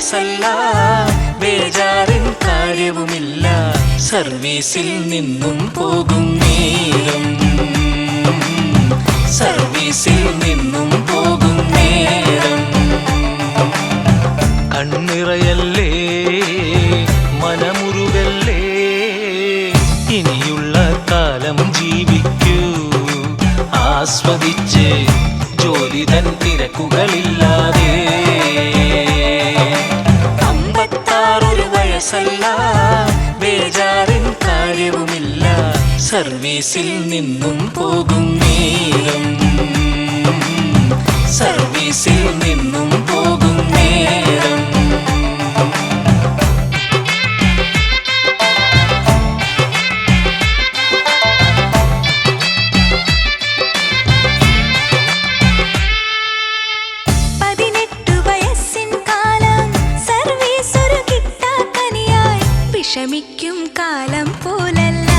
വയസ്സല്ല ബേജാറിൻ കാര്യവുമില്ല. സർവീസിൽ നിന്നും പോകും നേരം. സർവീസിൽ നിന്നും പോകും നേരം. കണ്ണിറയല്ലേ മനമുരുകല്ലേ ഇനിയുള്ള കാലം ജീവിക്കൂ. ആസ്വദിച്ച് ജോലി തൻ തിരക്കുകളില്ലാതെ വയസ്സല്ല ബേജാറിൻ കാര്യവുമില്ല. സർവീസിൽ നിന്നും പോകും നേരം. സർവീസിൽ നിന്നും വിഷമിക്കും കാലം പോലല്ല.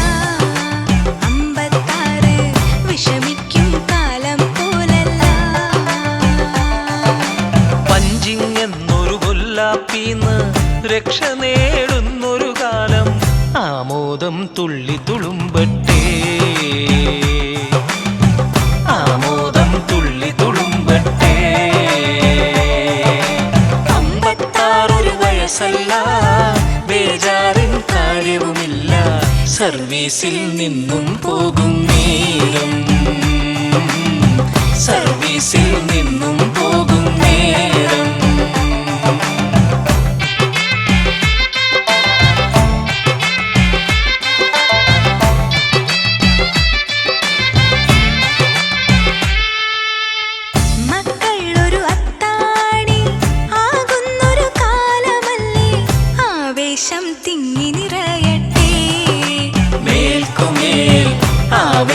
അമ്പത്താറ് വിഷമിക്കും കാലം പോലല്ല. പഞ്ചിങ് എന്നൊരു കൊല്ലാപ്പീന്ന് രക്ഷ നേടുന്നൊരു കാലം ആമോദം തുള്ളി തുളുമ്പട്ടേ. ആമോദം തുള്ളി തുളുമ്പട്ടേ. അമ്പത്താറൊരു വയസ്സല്ല കാര്യവുമില്ല സർവീസിൽ നിന്നും പോകും നേരം. സർവീസിൽ നിന്നും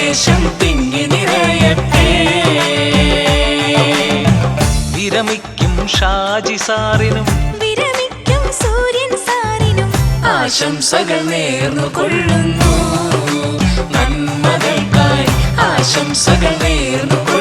ആവേശം തിങ്ങി നിറയട്ടെ. വിരമിക്കും ഷാജി സാറിനും. വിരമിക്കും സൂര്യൻ സാറിനും ആശംസകൾ നേർന്നു കൊള്ളുന്നു. നന്മകൾക്കായി ആശംസകൾ നേർന്നു